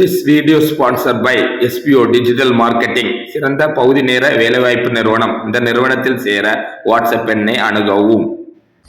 This video sponsor by SPO digital marketing சிறந்த பகுதி நேர வேலைவாய்ப்பு நிறுவனம். இந்த நிறுவனத்தில் சேர வாட்ஸ்அப் எண்ணை அணுகவும்.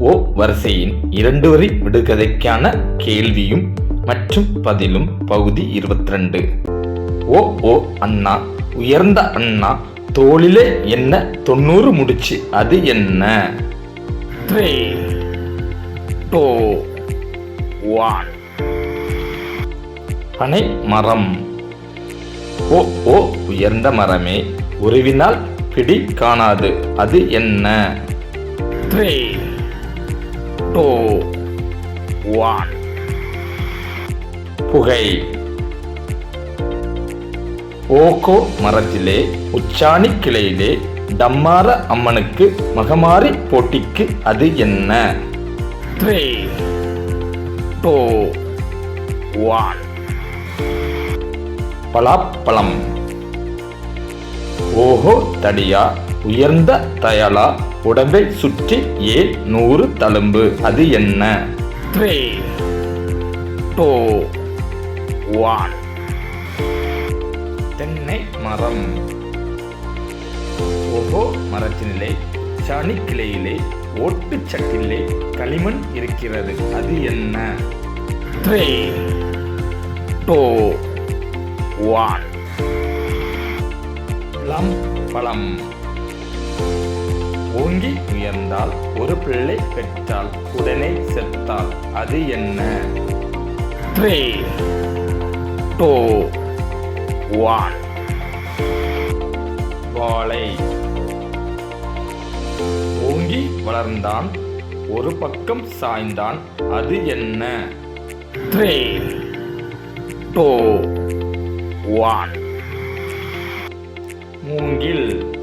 ஓ வரிசையின் இரண்டு வரி விடுகதைக்கான கேள்வியும் மற்றும் பதிலும் பகுதி இருபத்தி ரெண்டு ஓ ஓ அண்ணா உயர்ந்த அண்ணா தோளிலே என்ன தொண்ணூறு முடிச்சு அது என்ன? த்ரீ டூ ஒன் பனை மரம். ஓ ஓ உயர்ந்த மரமே உருவினால் பிடி காணாது அது என்ன? த்ரீ டூ ஒன் புகை ஓகோ மரத்திலே உச்சாணி கிளையிலே டம்மார அம்மனுக்கு மகமாரி போட்டிக்கு அது என்ன த்ரீ டூ ஒன் பலாப்பழம் ஓஹோ தடியா உயர்ந்த தயலா உடம்பை சுற்றி ஏ நூறு தழும்பு? அது என்ன? த்ரீ டூ ஒன் தென்னை மரம். ஓஹோ மரத்தினிலே சனி கிளையிலே ஓட்டுச் சட்டிலே களிமண் இருக்கிறது. அது என்ன? த்ரீ டூ ஒன் பழம் பழம். ஓங்கி உயர்ந்தால் ஒரு பிள்ளை பெற்றால் உடனே செத்தால் அது என்ன? த்ரீ டூ ஒன் வாழை. ஓங்கி வளர்ந்தான் ஒரு பக்கம் சாய்ந்தான் அது என்ன? த்ரீ டூ ஒன் மூங்கில்.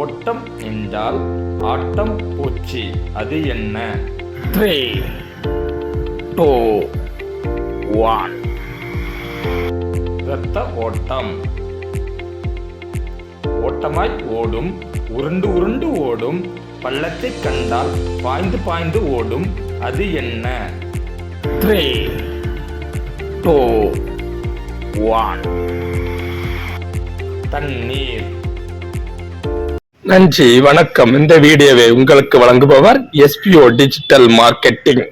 ஓட்டம் என்றால் ஆட்டம் பூச்சி. அது என்ன? த்ரீ டூ ஒன் இரத்த ஓட்டம். ஓட்டமாய் ஓடும் உருண்டு உருண்டு ஓடும் பள்ளத்தை கண்டால் பாய்ந்து பாய்ந்து ஓடும் அது என்ன? த்ரீ டூ ஒன் தண்ணீர். நன்றி வணக்கம். இந்த வீடியோவை உங்களுக்கு வழங்குபவர் எஸ்பிஓ டிஜிட்டல் மார்க்கெட்டிங்